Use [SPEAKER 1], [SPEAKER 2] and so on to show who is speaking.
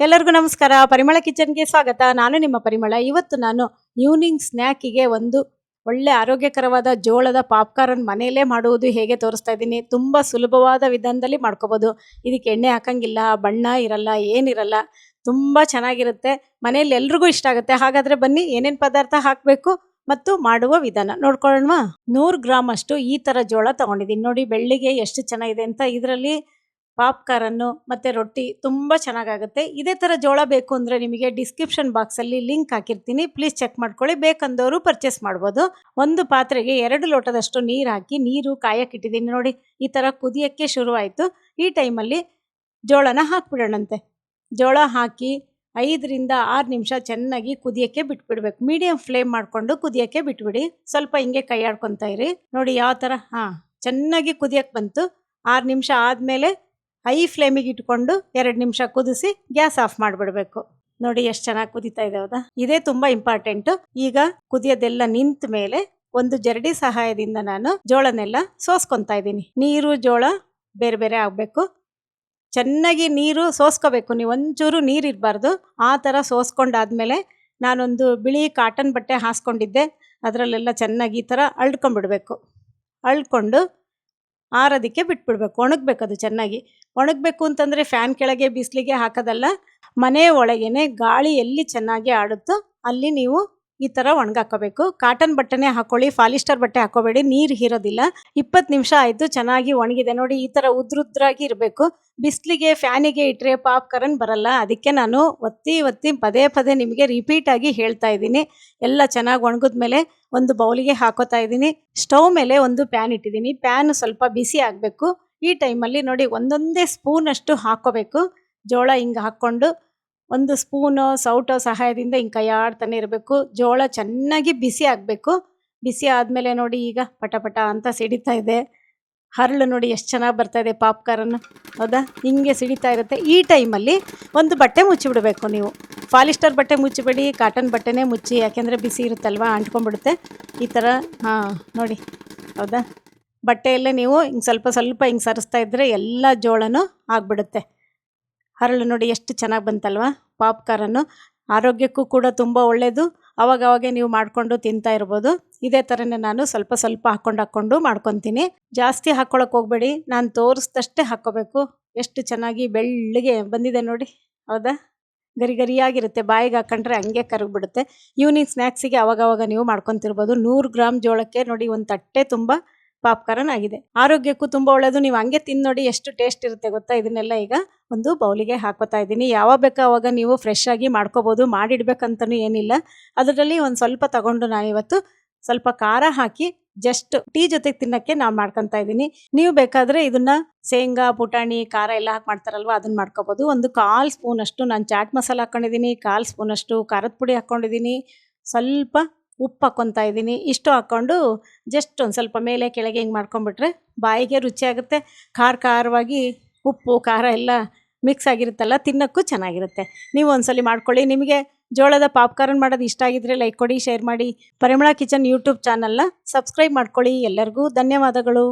[SPEAKER 1] ಎಲ್ಲರಿಗೂ ನಮಸ್ಕಾರ. ಪರಿಮಳ ಕಿಚನ್ಗೆ ಸ್ವಾಗತ. ನಾನು ನಿಮ್ಮ ಪರಿಮಳ. ಇವತ್ತು ನಾನು ಈವ್ನಿಂಗ್ ಸ್ನ್ಯಾಕಿಗೆ ಒಂದು ಒಳ್ಳೆ ಆರೋಗ್ಯಕರವಾದ ಜೋಳದ ಪಾಪ್ಕಾರ್ನ್ ಮನೆಯಲ್ಲೇ ಮಾಡುವುದು ಹೇಗೆ ತೋರಿಸ್ತಾ ಇದ್ದೀನಿ. ತುಂಬ ಸುಲಭವಾದ ವಿಧಾನದಲ್ಲಿ ಮಾಡ್ಕೋಬೋದು. ಇದಕ್ಕೆ ಎಣ್ಣೆ ಹಾಕಂಗಿಲ್ಲ, ಬಣ್ಣ ಇರಲ್ಲ, ಏನಿರಲ್ಲ, ತುಂಬ ಚೆನ್ನಾಗಿರುತ್ತೆ. ಮನೆಯಲ್ಲಿ ಎಲ್ರಿಗೂ ಇಷ್ಟ ಆಗುತ್ತೆ. ಹಾಗಾದರೆ ಬನ್ನಿ ಏನೇನು ಪದಾರ್ಥ ಹಾಕಬೇಕು ಮತ್ತು ಮಾಡುವ ವಿಧಾನ ನೋಡ್ಕೊಳ್ಳೋಣ ನೂರು ಗ್ರಾಮ್ ಅಷ್ಟು ಈ ಥರ ಜೋಳ ತಗೊಂಡಿದ್ದೀನಿ. ನೋಡಿ ಬೆಳ್ಳಿಗೆ ಎಷ್ಟು ಚೆನ್ನಾಗಿದೆ ಅಂತ. ಇದರಲ್ಲಿ ಪಾಪ್ಕಾರನ್ನು ಮತ್ತು ರೊಟ್ಟಿ ತುಂಬ ಚೆನ್ನಾಗಾಗುತ್ತೆ. ಇದೇ ಥರ ಜೋಳ ಬೇಕು ಅಂದರೆ ನಿಮಗೆ ಡಿಸ್ಕ್ರಿಪ್ಷನ್ ಬಾಕ್ಸಲ್ಲಿ ಲಿಂಕ್ ಹಾಕಿರ್ತೀನಿ. ಪ್ಲೀಸ್ ಚೆಕ್ ಮಾಡ್ಕೊಳ್ಳಿ. ಬೇಕಂದವರು ಪರ್ಚೇಸ್ ಮಾಡ್ಬೋದು. ಒಂದು ಪಾತ್ರೆಗೆ ಎರಡು ಲೋಟದಷ್ಟು ನೀರು ಹಾಕಿ, ನೀರು ಕಾಯಕ್ಕಿಟ್ಟಿದ್ದೀನಿ ನೋಡಿ, ಈ ಥರ ಕುದಿಯೋಕ್ಕೆ ಶುರುವಾಯಿತು. ಈ ಟೈಮಲ್ಲಿ ಜೋಳನ ಹಾಕ್ಬಿಡೋಣಂತೆ. ಜೋಳ ಹಾಕಿ ಐದರಿಂದ ಆರು ನಿಮಿಷ ಚೆನ್ನಾಗಿ ಕುದಿಯೋಕ್ಕೆ ಬಿಟ್ಬಿಡ್ಬೇಕು. ಮೀಡಿಯಂ ಫ್ಲೇಮ್ ಮಾಡಿಕೊಂಡು ಕುದಿಯೋಕ್ಕೆ ಬಿಟ್ಬಿಡಿ. ಸ್ವಲ್ಪ ಹಿಂಗೆ ಕೈ ಆಡ್ಕೊತಾ ಇರಿ. ನೋಡಿ ಯಾವ ಥರ ಹಾಂ, ಚೆನ್ನಾಗಿ ಕುದಿಯೋಕ್ಕೆ ಬಂತು. ಆರು ನಿಮಿಷ ಆದಮೇಲೆ ಹೈ ಫ್ಲೇಮಿಗೆ ಇಟ್ಕೊಂಡು ಎರಡು ನಿಮಿಷ ಕುದಿಸಿ ಗ್ಯಾಸ್ ಆಫ್ ಮಾಡಿಬಿಡ್ಬೇಕು. ನೋಡಿ ಎಷ್ಟು ಚೆನ್ನಾಗಿ ಕುದೀತಾ ಇದೆ ಹೌದಾ? ಇದೇ ತುಂಬ ಇಂಪಾರ್ಟೆಂಟು. ಈಗ ಕುದಿಯೋದೆಲ್ಲ ನಿಂತ ಮೇಲೆ ಒಂದು ಜರಡಿ ಸಹಾಯದಿಂದ ನಾನು ಜೋಳನೆಲ್ಲ ಸೋಸ್ಕೊತಾ ಇದ್ದೀನಿ. ನೀರು, ಜೋಳ ಬೇರೆ ಬೇರೆ ಆಗಬೇಕು. ಚೆನ್ನಾಗಿ ನೀರು ಸೋಸ್ಕೋಬೇಕು. ನೀವು ಒಂಚೂರು ನೀರು ಇರಬಾರ್ದು. ಆ ಥರ ಸೋಸ್ಕೊಂಡಾದ್ಮೇಲೆ ನಾನೊಂದು ಬಿಳಿ ಕಾಟನ್ ಬಟ್ಟೆ ಹಾಸ್ಕೊಂಡಿದ್ದೆ. ಅದರಲ್ಲೆಲ್ಲ ಚೆನ್ನಾಗಿ ಈ ಥರ ಅಳ್ಕೊಂಡ್ಬಿಡ್ಬೇಕು. ಅಳ್ಕೊಂಡು ಆರೋದಕ್ಕೆ ಬಿಟ್ಬಿಡ್ಬೇಕು ಒಣಗಬೇಕು ಅದು ಚೆನ್ನಾಗಿ. ಒಣಗಬೇಕು ಅಂತಂದರೆ ಫ್ಯಾನ್ ಕೆಳಗೆ, ಬಿಸಿಲಿಗೆ ಹಾಕೋದಲ್ಲ, ಮನೆ ಒಳಗೇ ಗಾಳಿ ಎಲ್ಲಿ ಚೆನ್ನಾಗಿ ಆಡುತ್ತೋ ಅಲ್ಲಿ ನೀವು ಈ ಥರ ಒಣಗಾಕೋಬೇಕು. ಕಾಟನ್ ಬಟ್ಟೆನೇ ಹಾಕೊಳ್ಳಿ ಫಾಲಿಸ್ಟರ್ ಬಟ್ಟೆ ಹಾಕೋಬೇಡಿ, ನೀರು ಹೀರೋದಿಲ್ಲ. ಇಪ್ಪತ್ತು ನಿಮಿಷ ಆಯಿತು, ಚೆನ್ನಾಗಿ ಒಣಗಿದೆ. ನೋಡಿ, ಈ ಥರ ಉದ್ರುದ್ರಾಗಿ ಇರಬೇಕು. ಬಿಸಿಲಿಗೆ, ಫ್ಯಾನಿಗೆ ಇಟ್ಟರೆ ಪಾಪ್ಕಾರ್ನ್ ಬರಲ್ಲ. ಅದಕ್ಕೆ ನಾನು ಒತ್ತಿ ಒತ್ತಿ ಪದೇ ಪದೇ ನಿಮಗೆ ರಿಪೀಟ್ ಆಗಿ ಹೇಳ್ತಾ ಇದ್ದೀನಿ. ಎಲ್ಲ ಚೆನ್ನಾಗಿ ಒಣಗಿದ ಮೇಲೆ ಒಂದು ಬೌಲಿಗೆ ಹಾಕೋತಾ ಇದ್ದೀನಿ. ಸ್ಟವ್ ಮೇಲೆ ಒಂದು ಪ್ಯಾನ್ ಇಟ್ಟಿದ್ದೀನಿ. ಪ್ಯಾನ್ ಸ್ವಲ್ಪ ಬಿಸಿ ಆಗಬೇಕು. ಈ ಟೈಮಲ್ಲಿ ನೋಡಿ, ಒಂದೊಂದೇ ಸ್ಪೂನಷ್ಟು ಹಾಕೋಬೇಕು. ಜೋಳ ಹಿಂಗೆ ಹಾಕ್ಕೊಂಡು ಒಂದು ಸ್ಪೂನು ಸೌಟೋ ಸಹಾಯದಿಂದ ಹಿಂಗೆ ಕೈಯಾಡ್ತಾನೆ ಇರಬೇಕು. ಜೋಳ ಚೆನ್ನಾಗಿ ಬಿಸಿ ಆಗಬೇಕು. ಬಿಸಿ ಆದಮೇಲೆ ನೋಡಿ ಈಗ ಪಟ ಪಟ ಅಂತ ಸಿಡಿತಾ ಇದೆ. ಹರಳು ನೋಡಿ ಎಷ್ಟು ಚೆನ್ನಾಗಿ ಬರ್ತಾ ಇದೆ ಪಾಪ್ಕಾರ್ನ್. ಹೌದಾ? ಹಿಂಗೆ ಸಿಡಿತಾ ಇರುತ್ತೆ. ಈ ಟೈಮಲ್ಲಿ ಒಂದು ಬಟ್ಟೆ ಮುಚ್ಚಿಬಿಡಬೇಕು ನೀವು. ಪಾಲಿಸ್ಟರ್ ಬಟ್ಟೆ ಮುಚ್ಚಿಬಿಡಿ, ಕಾಟನ್ ಬಟ್ಟೆನೇ ಮುಚ್ಚಿ, ಯಾಕೆಂದರೆ ಬಿಸಿ ಇರುತ್ತಲ್ವ, ಅಂಟ್ಕೊಂಡ್ಬಿಡುತ್ತೆ. ಈ ಥರ, ಹಾಂ, ನೋಡಿ. ಹೌದಾ? ಬಟ್ಟೆಯಲ್ಲೇ ನೀವು ಹಿಂಗೆ ಸ್ವಲ್ಪ ಸ್ವಲ್ಪ ಹಿಂಗೆ ಸರಿಸ್ತಾ ಇದ್ದರೆ ಎಲ್ಲ ಜೋಳನೂ ಆಗಿಬಿಡುತ್ತೆ. ಹರಳು ನೋಡಿ ಎಷ್ಟು ಚೆನ್ನಾಗಿ ಬಂತಲ್ವಾ? ಪಾಪ್ಕಾರನ್ನು. ಆರೋಗ್ಯಕ್ಕೂ ಕೂಡ ತುಂಬ ಒಳ್ಳೆಯದು ಅವಾಗವಾಗೆ ನೀವು ಮಾಡಿಕೊಂಡು ತಿಂತಾ ಇರ್ಬೋದು. ಇದೇ ಥರನೇ ನಾನು ಸ್ವಲ್ಪ ಸ್ವಲ್ಪ ಹಾಕ್ಕೊಂಡು ಹಾಕ್ಕೊಂಡು ಮಾಡ್ಕೊತೀನಿ. ಜಾಸ್ತಿ ಹಾಕ್ಕೊಳಕ್ಕೆ ಹೋಗಬೇಡಿ. ನಾನು ತೋರಿಸ್ದಷ್ಟೇ ಹಾಕ್ಕೋಬೇಕು ಎಷ್ಟು ಚೆನ್ನಾಗಿ ಬೆಳ್ಳಗೆ ಬಂದಿದೆ ನೋಡಿ. ಹೌದಾ? ಗರಿ ಗರಿಯಾಗಿರುತ್ತೆ. ಬಾಯಿಗೆ ಹಾಕೊಂಡ್ರೆ ಹಂಗೆ ಕರಗಿಬಿಡುತ್ತೆ. ಈವ್ನಿಂಗ್ ಸ್ನ್ಯಾಕ್ಸಿಗೆ ಅವಾಗವಾಗ ನೀವು ಮಾಡ್ಕೊತಿರ್ಬೋದು. ನೂರು ಗ್ರಾಮ್ ಜೋಳಕ್ಕೆ ನೋಡಿ ಒಂದು ತಟ್ಟೆ ತುಂಬ ಪಾಪ್ಕಾರ್ನ್ ಆಗಿದೆ ಆರೋಗ್ಯಕ್ಕೂ ತುಂಬ ಒಳ್ಳೇದು. ನೀವು ಹಂಗೆ ತಿಂದು ನೋಡಿ ಎಷ್ಟು ಟೇಸ್ಟ್ ಇರುತ್ತೆ ಗೊತ್ತಾ? ಇದನ್ನೆಲ್ಲ ಈಗ ಒಂದು ಬೌಲಿಗೆ ಹಾಕೋತಾ ಇದ್ದೀನಿ. ಯಾವಾಗ ಬೇಕಾ ಅವಾಗ ನೀವು ಫ್ರೆಶ್ ಆಗಿ ಮಾಡ್ಕೋಬೋದು. ಮಾಡಿಡ್ಬೇಕಂತನೂ ಏನಿಲ್ಲ. ಅದರಲ್ಲಿ ಒಂದು ಸ್ವಲ್ಪ ತಗೊಂಡು ನಾನಿವತ್ತು ಸ್ವಲ್ಪ ಖಾರ ಹಾಕಿ ಜಸ್ಟ್ ಟೀ ಜೊತೆಗೆ ತಿನ್ನಕ್ಕೆ ನಾವು ಮಾಡ್ಕೊಂತ ಇದ್ದೀನಿ. ನೀವು ಬೇಕಾದರೆ ಇದನ್ನ ಶೇಂಗಾ ಪುಟಾಣಿ ಖಾರ ಎಲ್ಲ ಹಾಕಿ ಮಾಡ್ತಾರಲ್ವ? ಅದನ್ನ ಮಾಡ್ಕೋಬೋದು. ಒಂದು ಕಾಲು ಸ್ಪೂನ್ ಅಷ್ಟು ನಾನು ಚಾಟ್ ಮಸಾಲ ಹಾಕ್ಕೊಂಡಿದ್ದೀನಿ ಕಾಲು ಸ್ಪೂನ್ ಅಷ್ಟು ಖಾರದ ಪುಡಿ ಹಾಕ್ಕೊಂಡಿದ್ದೀನಿ ಸ್ವಲ್ಪ ಉಪ್ಪು ಹಾಕ್ಕೊತಾ ಇದ್ದೀನಿ. ಇಷ್ಟು ಹಾಕ್ಕೊಂಡು ಜಸ್ಟ್ ಒಂದು ಸ್ವಲ್ಪ ಮೇಲೆ ಕೆಳಗೆ ಹಿಂಗೆ ಮಾಡ್ಕೊಂಬಿಟ್ರೆ ಬಾಯಿಗೆ ರುಚಿಯಾಗುತ್ತೆ ಖಾರ ಖಾರವಾಗಿ ಉಪ್ಪು, ಖಾರ ಎಲ್ಲ ಮಿಕ್ಸ್ ಆಗಿರುತ್ತಲ್ಲ, ತಿನ್ನೋಕ್ಕೂ ಚೆನ್ನಾಗಿರುತ್ತೆ. ನೀವು ಒಂದ್ಸಲಿ ಮಾಡ್ಕೊಳ್ಳಿ. ನಿಮಗೆ ಜೋಳದ ಪಾಪ್ಕಾರ್ನ್ ಮಾಡೋದು ಇಷ್ಟ ಆಗಿದ್ರೆ ಲೈಕ್ ಕೊಡಿ ಶೇರ್ ಮಾಡಿ. ಪರಿಮಳ ಕಿಚನ್ ಯೂಟ್ಯೂಬ್ ಚಾನಲ್ನ ಸಬ್ಸ್ಕ್ರೈಬ್ ಮಾಡ್ಕೊಳ್ಳಿ ಎಲ್ಲರಿಗೂ. ಧನ್ಯವಾದಗಳು.